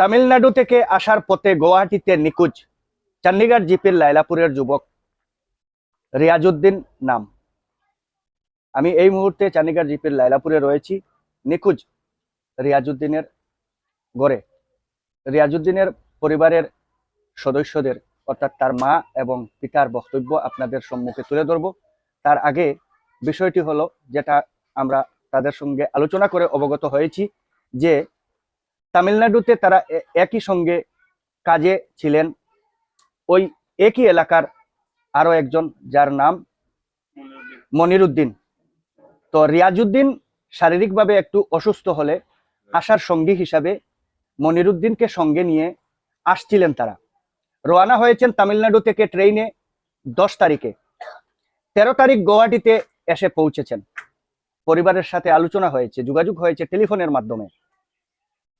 তামিলনাড়ু থেকে আসার পথে গুয়াহাটিতে নিখোঁজ চণ্ডীগড় জিপির লাইলাপুরের যুবক রিয়াজউদ্দিন নাম। আমি এই মুহূর্তে চণ্ডীগড় জিপির লাইলাপুরে রয়েছি, নিখোঁজ রিয়াজউদ্দিনের গড়ে রিয়াজউদ্দিনের পরিবারের সদস্যদের, অর্থাৎ তার মা এবং পিতার বক্তব্য আপনাদের সম্মুখে তুলে ধরব। তার আগে বিষয়টি হলো, যেটা আমরা তাদের সঙ্গে আলোচনা করে অবগত হয়েছি যে তামিলনাড়ুতে তারা একই সঙ্গে কাজে ছিলেন। ওই একই এলাকার আরও একজন, যার নাম মনিরুদ্দিন। তো রিয়াজুদ্দিন শারীরিকভাবে একটু অসুস্থ হলে আসার সঙ্গী হিসাবে মনিরুদ্দিনকে সঙ্গে নিয়ে আসছিলেন তারা। রওনা হয়েছেন তামিলনাড়ু থেকে ট্রেনে দশ তারিখে। তেরো তারিখ গুয়াহাটিতে এসে পৌঁছেছেন। পরিবারের সাথে আলোচনা হয়েছে, যোগাযোগ হয়েছে টেলিফোনের মাধ্যমে।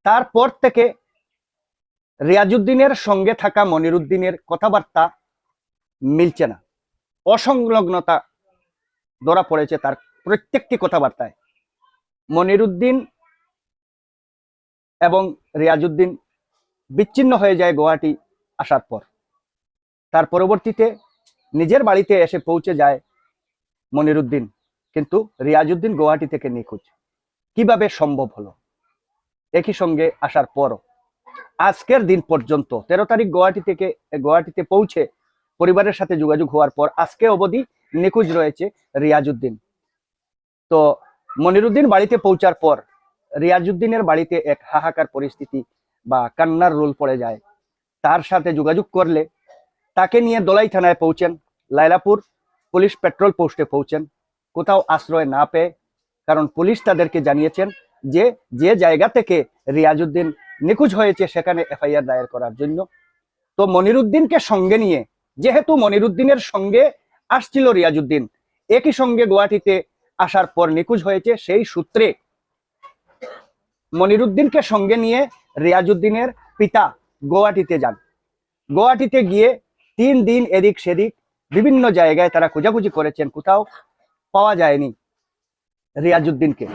তারপর থেকে রিয়াজুদ্দিনের সঙ্গে থাকা মনিরুদ্দিনের কথাবার্তা মিলছে না। অসংলগ্নতা ধরা পড়েছে তার প্রত্যেকটি কথাবার্তায়। মনিরুদ্দিন এবং রিয়াজুদ্দিন বিচ্ছিন্ন হয়ে যায় গুয়াহাটি আসার পর। তার পরবর্তীতে নিজের বাড়িতে এসে পৌঁছে যায় মনিরুদ্দিন। কিন্তু রিয়াজুদ্দিন গুয়াহাটি থেকে নিখোঁজ। কীভাবে সম্ভব হলো? একই সঙ্গে আসার পরও। আজকের দিন পর্যন্ত, তেরো তারিখ গুয়াহাটি থেকে, গুয়াহাটিতে পৌঁছে পরিবারের সাথে যোগাযোগ হওয়ার পর আজকে অবধি নিখোঁজ রয়েছে রিয়াজউদ্দিন তো মনিরুদ্দিন বাড়িতে পৌঁছার পর রিয়াজউদ্দিনের বাড়িতে এক হাহাকার পরিস্থিতি বা কান্নার রোল পড়ে যায়। তার সাথে যোগাযোগ করলে তাকে নিয়ে দোলাই থানায় পৌঁছেন, লাইলাপুর পুলিশ পেট্রোল পোস্টে পৌঁছেন। কোথাও আশ্রয় না পেয়ে কারণ পুলিশ তাদেরকে জানিয়েছেন যে যে জায়গা থেকে রিয়াজউদ্দিন নিখোঁজ হয়েছে সেখানে এফআইআর দায়ের করার জন্য। তো মনিরুদ্দিনকে সঙ্গে নিয়ে, যেহেতু মনিরুদ্দিনের সঙ্গে আসছিল রিয়াজউদ্দিন, একই সঙ্গে গুয়াহাটিতে আসার পর নিখোঁজ হয়েছে সেই সূত্রে। মনিরুদ্দিনকে সঙ্গে নিয়ে রিয়াজউদ্দিনের পিতা গুয়াহাটিতে যান। গোয়াটিতে গিয়ে তিন দিন এদিক সেদিক বিভিন্ন জায়গায় তারা খোঁজাখুঁজি করেছেন, কোথাও পাওয়া যায়নি রিয়াজউদ্দিনকে।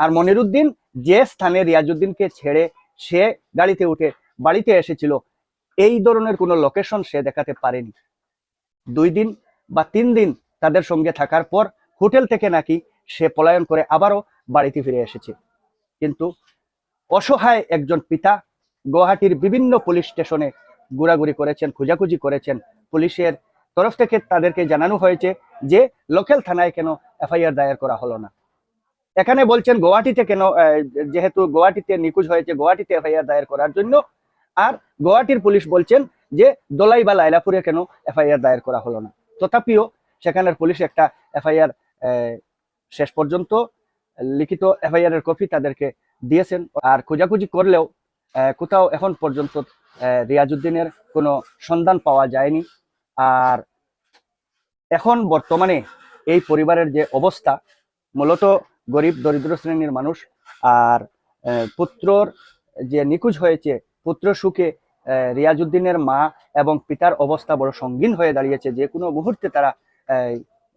আর মনিরুদ্দিন যে স্থানে রিয়াজুদ্দিনকে ছেড়ে সে গাড়িতে উঠে বাড়িতে এসেছিল, এই ধরনের কোনো লোকেশন সে দেখাতে পারেনি। দুই দিন বা তিন দিন তাদের সঙ্গে থাকার পর হোটেল থেকে নাকি সে পলায়ন করে আবারও বাড়িতে ফিরে এসেছে। কিন্তু অসহায় একজন পিতা গুয়াহাটির বিভিন্ন পুলিশ স্টেশনে ঘোরাঘুরি করেছেন, খোঁজাখুঁজি করেছেন। পুলিশের তরফ থেকে তাদেরকে জানানো হয়েছে যে, লোকাল থানায় কেন এফআইআর দায়ের করা হলো না। এখানে বলছেন গুয়াহাটিতে কেন যেহেতু গুয়াহাটিতে নিখোঁজ হয়েছে গুয়াহাটিতে এফআইআর দায়ের করার জন্য। আর গুয়াহাটির পুলিশ বলছেন যে দোলাই বা লাইলাপুরে কেন এফআইআর দায়ের করা হলো না। তথাপিও সেখানের পুলিশ একটা এফআইআর শেষ পর্যন্ত লিখিত এফআইআর এর কপি তাদেরকে দিয়েছেন। আর খোঁজাখুঁজি করলেও কোথাও এখন পর্যন্ত আহ, রিয়াজউদ্দিনের কোনো সন্ধান পাওয়া যায়নি। আর এখন বর্তমানে এই পরিবারের যে অবস্থা মূলত গরিব দরিদ্র শ্রেণির মানুষ। আর পুত্রর যে নিখোঁজ হয়েছে পুত্র সুখে আহ, রিয়াজউদ্দিনের মা এবং পিতার অবস্থা বড় সঙ্গীন হয়ে দাঁড়িয়েছে। যে কোনো মুহূর্তে তারা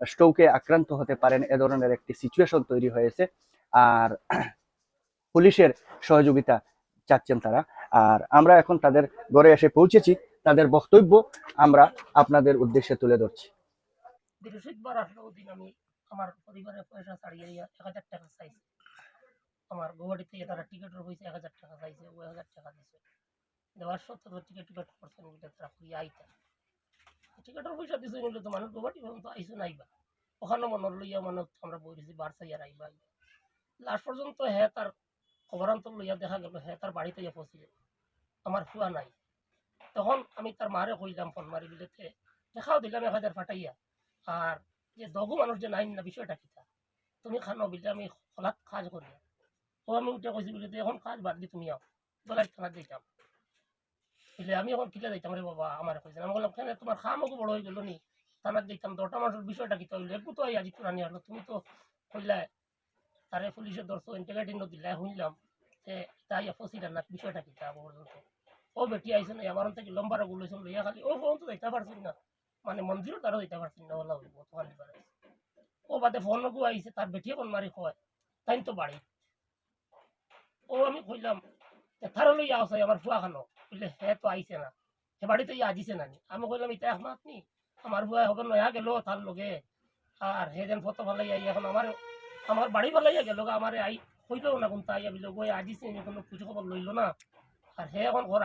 স্ট্রোকে আক্রান্ত হতে পারেন এ ধরনের একটি সিচুয়েশন তৈরি হয়েছে। আর পুলিশের সহযোগিতা চাচ্ছেন তারা। আর আমরা এখন তাদের ঘরে এসে পৌঁছেছি। তাদের বক্তব্য আমরা আপনাদের উদ্দেশ্যে তুলে ধরছি। আমার পরিবারের পয়সা ছাড়িয়ে দিয়ে এক হাজার টাকা চাইছে। আমার গুয়াহাটি থেকে তারা টিকিটের পয়সা এক হাজার টাকা চাইছে, ও এক হাজার টাকা দিছে। দেওয়ার সত্ত্বেও টিকিট টিকিট করছেন বলে তারা খুঁজে আইতা? টিকিটের পয়সা দিছে বলে তো মানুষ গুয়াহাটি পর্যন্ত আইসো নাইবা ওখানে মনে লইয়া মানে আমরা বইছি বারসাইয়ার আইবা লাস্ট পর্যন্ত হ্যাঁ তার খবরান্তর লইয়া দেখা গেল হ্যাঁ তার বাড়িতে ইয়ে পৌঁছিলে। আমার ফুয়া নাই। তখন আমি তার মারে কইলাম, ফোন মারি বিলেতে দেখাও দিলাম এক হাজার ফাটাইয়া। আর যে দগু মানুষ যে নাই না, বিষয়টা কিতা তুমি খানো বিলে আমি খোলাত কাজ করি। ও আমি উঠে কইছি, বলে যে এখন কাজ বাদ দি, তুমি আও। দলাই থানা দিতাম। বলে, আমি এখন কিলে দিতাম রে বাবা? আমার কইছে, আমি বললাম, কেন তোমার খামকো বড় হয়ে গেল নি থানার দিতাম দশটা মানুষের বিষয়টা কিতা হইলে? একটু তো আজি তুরানি হলো, তুমি তো কইলা, তারে পুলিশের দর্শ ইন্টিগ্রেটিং দিলা শুনলাম যে তাই ফসিলা না, বিষয়টা কিতা পর্যন্ত ও বেটি আইসে না আমার থেকে লম্বা রোগ লইছেন লইয়া খালি ও ফোন তো দেখতে পারছি না। মানে মন্দিরও তারও দিতে পারছি না ওলা হইব তোকালি পারে। ও বাদে ফোন লগু আইছে তার বেটিয়ে ফোন মারি কয় তাই তো বাড়ি। ও আমি কইলাম থারো লইয়া আসে আমার ফুয়া খানো। বলে হে, তো আইছে না। সে বাড়িতে ইয়া আজিছে না। আমি কইলাম ইটা একমাত নি আমার ফুয়া হবেন নয়া গেল তার লগে। আর হে যেন ফটো ভালাই আই, এখন আমার আমার বাড়ি ভালাইয়া গেল আমার আই হইলেও না কোনটা আইয়া বিলো বই আজিছে নি কোনো খুঁজে খবর লইলো না। আর হে, এখন ঘর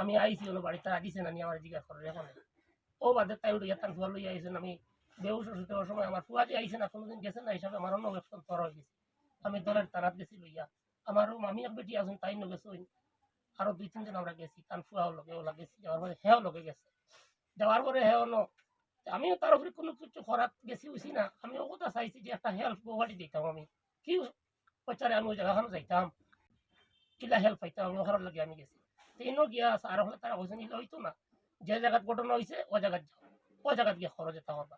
আমি আইছি বাড়িতে আজিছে না নি আমার জিজ্ঞাসা করে এখন ও বাদে তাই উঠে তার ফুয়া লইয়া আইছেন। আমি বেউস অসুস্থ হওয়ার সময় আমার ফুয়া যে আইছে না, কোনোদিন গেছে না হিসাবে আমার অন্য ব্যবসা তর হয়ে গেছে। আমি দলের তারাত গেছি লইয়া। আমারও মামি এক বেটি আছেন, তাই নগে সইন। আরও দুই তিনজন আমরা গেছি কান ফুয়াও লগে ওলা গেছি, যাওয়ার পরে হেও লগে গেছে। যাওয়ার পরে হেও ন, আমিও তার উপরে কোনো কিছু খরাত গেছি উছি না। আমি ও কথা চাইছি যে একটা হেল্প গুয়াহাটি দিতাম আমি। কি পচারে আমি ওই জায়গাখানো যাইতাম, কিলা হেল্প পাইতাম আমি ওখানে লাগে আমি গেছি। তো এনো গিয়া আর হলে তারা হয়েছে নিলে হইতো না। যে জায়গাত ঘটনা হয়েছে ও জায়গাত যাও। ও জায়গাত গিয়ে খরচ হবে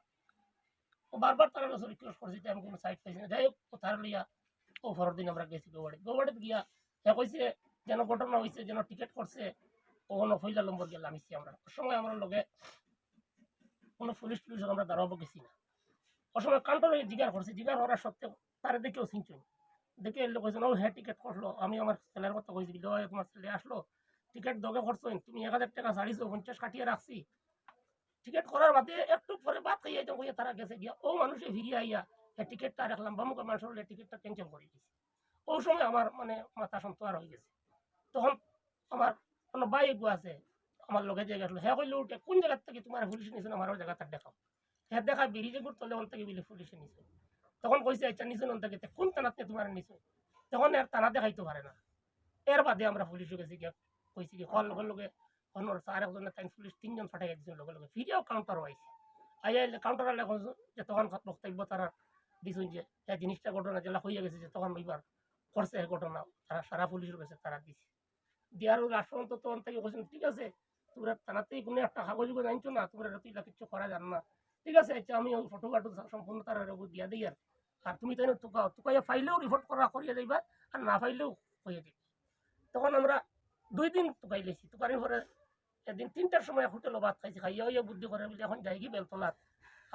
ও বারবার তারা কাছে রিকোয়েস্ট করছি আমি কোনো সাইড পাইছি না। যাই হোক তার লইয়া ও পরের দিন আমরা গেছি গোয়াড়ি গোয়াড়িতে গিয়া সে কইছে, যেন ঘটনা হয়েছে যেন টিকিট করছে ওখানে ফইলা নম্বর গেলে আমিছি আমরা। ওর সময় আমরা লগে কোনো পুলিশ টুলিশ আমরা দাঁড়াবো গেছি না। ওর সময় কাউন্টারে জিগার করছে। জিগার করার সত্ত্বেও তারা দেখেও চিনছুন দেখে এলে কইছেন ও হ্যাঁ টিকিট করল। আমি আমার ছেলের কথা কইছি তোমার ছেলে আসলো? টিকিট দগে করছ তুমি এক হাজার টাকা ছাড়িছো পঞ্চাশ কাটিয়ে রাখছি। টিকিট করার বাদে একটু পরে বাদ খাইয়া কইয়া তারা গেছে গিয়া। ও মানুষে ফিরিয়ে আইয়া এই টিকিটটা রাখলাম, বামুক মানুষের টিকিটটা ক্যান্সেল করে দিয়েছি ওই সময় আমার মানে মাথা সন্তোয়ার হয়ে গেছে। তখন আমার কোনো বাইক আছে, আমার লগে জায়গা আসলো হ্যাঁ কইলে, উঠে, কোন জায়গার থেকে তোমার পুলিশ নিয়েছেন আমার ওই জায়গাটা দেখাও। হ্যাঁ দেখা ব্রিজে গুড় তলে অন থেকে বিলে পুলিশে নিছে তখন কইছে আচ্ছা নিছেন অন থেকে কোন থানাতে তোমার নিছে তখন এর থানা দেখাইতে পারে না। এর বাদে আমরা পুলিশে গেছি গিয়া কইছি কি হল লগে লগে অন্য চার একজনের তাই পুলিশ তিনজন ফাটাই দিয়েছিল লগে লগে ফিরিয়াও কাউন্টার আইছে আইয়া কাউন্টার আলে যে তখন বক্তব্য তারা দিছুন যে এই জিনিসটা ঘটনা যেটা হইয়া গেছে যে তখন ওইবার করছে ঘটনা, তারা সারা পুলিশের কাছে তারা দিছে। দিয়ার লাস্ট পর্যন্ত তখন থেকে বলছেন ঠিক আছে, তোমরা থানাতেই কোনো একটা কাগজ আনছো না, তোমরা তুই কিছু করা জানো না। ঠিক আছে আচ্ছা আমি ওই ফটো কাটো সম্পূর্ণ তারা দিয়া দিই আর আর তুমি তাই তুকা তুকাইয়া ফাইলেও রিপোর্ট করা, করিয়া যাইবা, আর না ফাইলেও হয়ে যাবে তখন আমরা দুই দিন তুকাই লেছি তুকারির পরে একদিন তিনটার সময় হোটেলও ভাত খাইছি, খাইয়া হইয়া বুদ্ধি করে বলে, এখন যাই কি বেলতলাত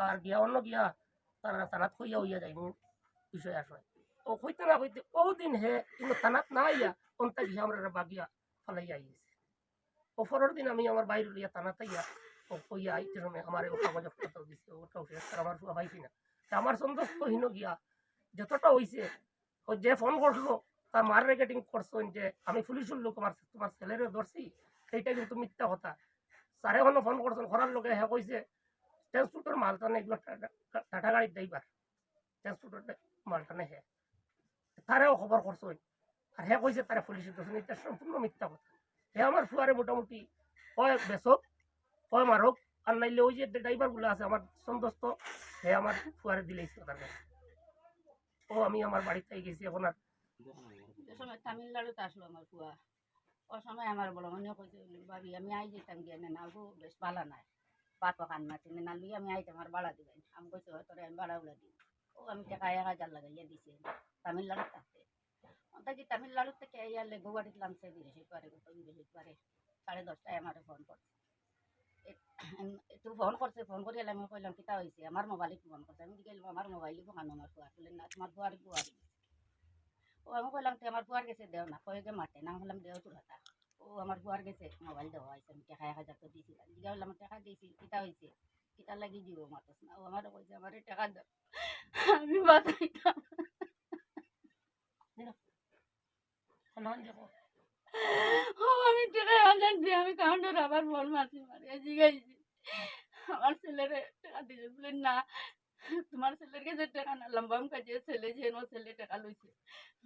আর গিয়া অন্য গিয়া তারা তারাত হইয়া হইয়া যাই বিষয় আসে ও হইতে না হইতে ও দিন হে, কিন্তু থানাত না আইয়া অন্তা গিয়া আমরা বাগিয়া ফালাইয়া আইছে। অফরের দিন আমি আমার বাইরে লইয়া থানাত আইয়া ও কইয়া আইতে সময় আমার ও কাগজ দিছে ওটাও শেষ আমার পাইছি না। আমার সন্তোষ হইন গিয়া, যতটা হইছে, ও যে ফোন করল তার মার রেকেটিং করছ যে আমি পুলিশের লোক আমার তোমার ছেলেরও ধরছি, সেইটা কিন্তু মিথ্যা কথা। স্যারে হলো ফোন করছেন করার লোকে হ্যাঁ কইছে ট্রান্সপোর্টের মালটা না, এগুলো টাটা- গাড়ির ড্রাইভার ট্রান্সপোর্টের মালটা না হ্যাঁ তারেও খবর করছ আর হ্যাঁ কইছে তারা পুলিশের ধরছেন এটা সম্পূর্ণ মিথ্যা কথা। হ্যাঁ আমার ফুয়ারে মোটামুটি হয় বেসক হয় মারক, আর নাইলে ওই যে ড্রাইভারগুলো আছে, আমার সন্তস্ত হে আমার ফুয়ারে দিলেইছিল তার কাছে। ও, আমি আমার বাড়িতে গেছি, এখন আর যে সময় তামিলনাড়ুতে আসলো আমার ফুয়া। ওর সময় আমার বড় মনে কইছে ভাবি আমি আই যেতাম গিয়ে না গো বেশ ভালো নাই পাত কান মাছি না লুই আমি আইতাম আর বাড়া দিবেন। আমি কইছি হয়তো আমি বাড়া উলা দিই ও আমি টাকা এক হাজার লাগাইয়া দিছি তামিলনাড়ু থাকতে ওটা তামিলনাড়ু থেকে আইয়ালে গৌহাটিতে নামছে বিদেশি পারে বিদেশি পারে সাড়ে দশটায় আমার ফোন করছে। একটু ফোন করছে ফোন করি আমি কইলাম কিতা হয়েছে আমার মোবাইলে ফোন করছে। আমি গেলাম আমার মোবাইলে বোকানো আমার ফুয়ার বললেন না তোমার ফুয়ার ও আমি কইলাম তুই আমার বুয়ার গেছে দেও না কয়েকে মাঠে না বললাম দেও তোর হাতা ও আমার বুয়ার গেছে মোবাইল দেওয়া হয়েছে আমি টাকা এক হাজার তো দিয়েছিলাম জিগা বললাম টাকা দিয়েছি কিতা হয়েছে কিতা লাগি দিব মাতস না ও আমার কইছে আমার টাকা দাও আমি বাতাইতাম নাম দেখো ও আমি টাকা হাজার দিয়ে আমি কাউন্টার আবার বল মারছি মারিয়া জিগাইছি আমার ছেলেরে টাকা দিয়েছে বলেন না তোমার ছেলের কাছে টাকা না লম্বাম কাজে ছেলে যে নো ছেলে টাকা লইছে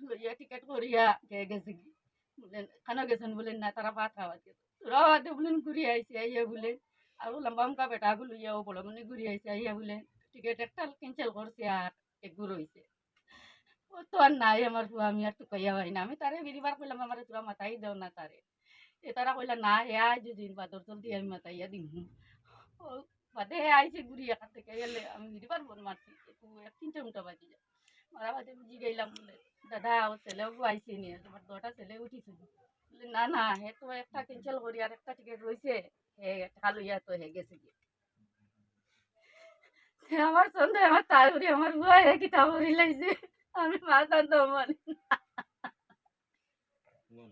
লইয়া টিকেট করিয়া কে গেছে কি বলেন কেন গেছেন বলেন না তারা ভাত খাওয়া দিয়ে তোরা হাতে বলেন ঘুরি আইসি আইয়া বলেন আর লম্বাম কা বেটা গুলো ইয়া ও বড় মনে ঘুরি আইসি আইয়া বলেন টিকেট একটা ক্যান্সেল করছে আর একগু রইছে ও তো আর নাই আমার ফুয়া আমি আর তো কইয়া হয় না আমি তারে বিরিবার কইলাম আমার তোরা মাথাই দেও না তারে এ তারা কইলা না হে আজ দিন বাদর চল দিয়ে আমি মাথাইয়া দিম ও বাদে হে আইছে ঘুরি এখান থেকে। এলে আমি বিরিবার বন মারছি একটু এক তিনটে উল্টা বাজি যায়। মারা বাজে বুঝি গেলাম বলে দাদা ও ছেলেও আইছে নি তোমার দুটা ছেলে উঠিছে বলে না না হে তো একটা ক্যান্সেল করি আর একটা টিকিট রইছে। হে টাকা লইয়া তো হে গেছে কি আমার সন্দেহ আমার তাই আমার বুয়া হে কিতাব করি লাইছে। আমি মাথা তো মানে এ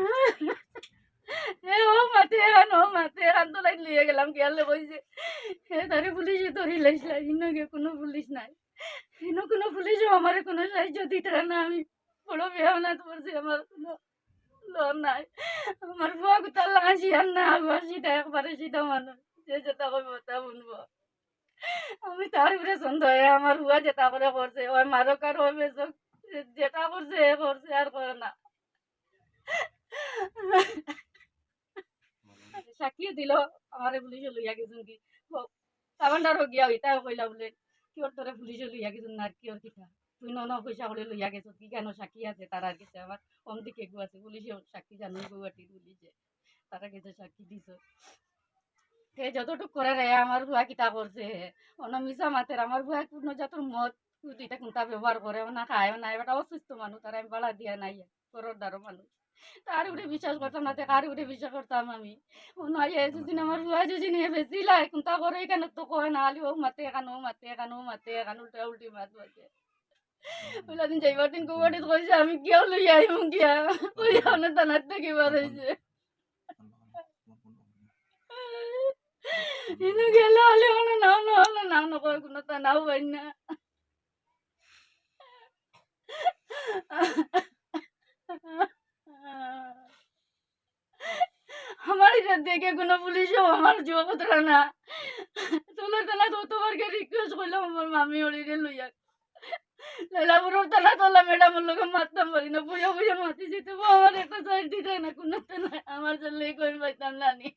ও মাতে ও মাতে এখান তো লিয়ে গেলাম, গেলে কইছে হে তারে পুলিশে ধরি লাইছিল ইনো গে কোনো পুলিশ নাই। ইনো কোনো পুলিশও আমার কোনো সাহায্য দিতে না, আমি বড় বেহনা করছি আমার কোনো লোন নাই। আমার বুয়া কোথাও লাগাছি আর না আবার সেটা একবারে সেটা মানুষ যে যেটা করব তা আমি তার উপরে সন্দেহ আমার বুয়া যেটা করে করছে, ওই মারক আর ওই বেচক যেটা করছে, এ করছে আর করে না। সাক্ষীও দিল, আমার পুলিশে লইয়া গেছুন কি? সাবানটারও গিয়া ওইটাও কইলা বলে কিওর তোরে পুলিশে লইয়া গেছুন না কিওর কিটা তুই ন পয়সা করে লইয়া গেছ, কি কেন সাক্ষী আছে? আমার দিকে আছে পুলিশে সাক্ষী পুলিশে, তারা সাক্ষী দিছ। করে রে, আমার বুয়া কিতা করছে? মাতের, আমার বুয়া যতর মদ দুইটা কোনটা ব্যবহার করে? না খায় না এবার অসুস্থ মানুষ, তারা আমি বাড়া দিয়া নাই করর দ্বারো মানুষ। তার উপরে বিশ্বাস করতাম না কার উপরে বিশ্বাস করতাম আমি। নয় এসেছিন আমার বুয়া যদি নিয়ে বেশি লাই কোনটা করে এখানে তো কয় না, আলি ও মাতে, এখানে ও মাতে, এখানে ও মাতে, এখানে উল্টা উল্টি মাত। ওইলা দিন যাইবার দিন কুয়াটি কইছে, আমি কেউ লই আইম গিয়া ওই আমি তানার থেকে বার হয়েছে ইনু গেলে আলি মানে নাও না হলো, নাও কয় কোনো তা, নাও পাই না আমার এটা দেখে কোনো পুলিশও আমার জগৎ না। তোলার তালা ততবারকে রিকোয়েস্ট করলাম, আমার মামি ওড়িরে লইয়া। লাইলাপুরের তালা তোলা ম্যাডামের লোকে মারতাম বলি না বুঝা বুঝা মাতি যেতে আমার একটা সাইড দিতে না কোনো আমার জন্য কই পাইতাম নি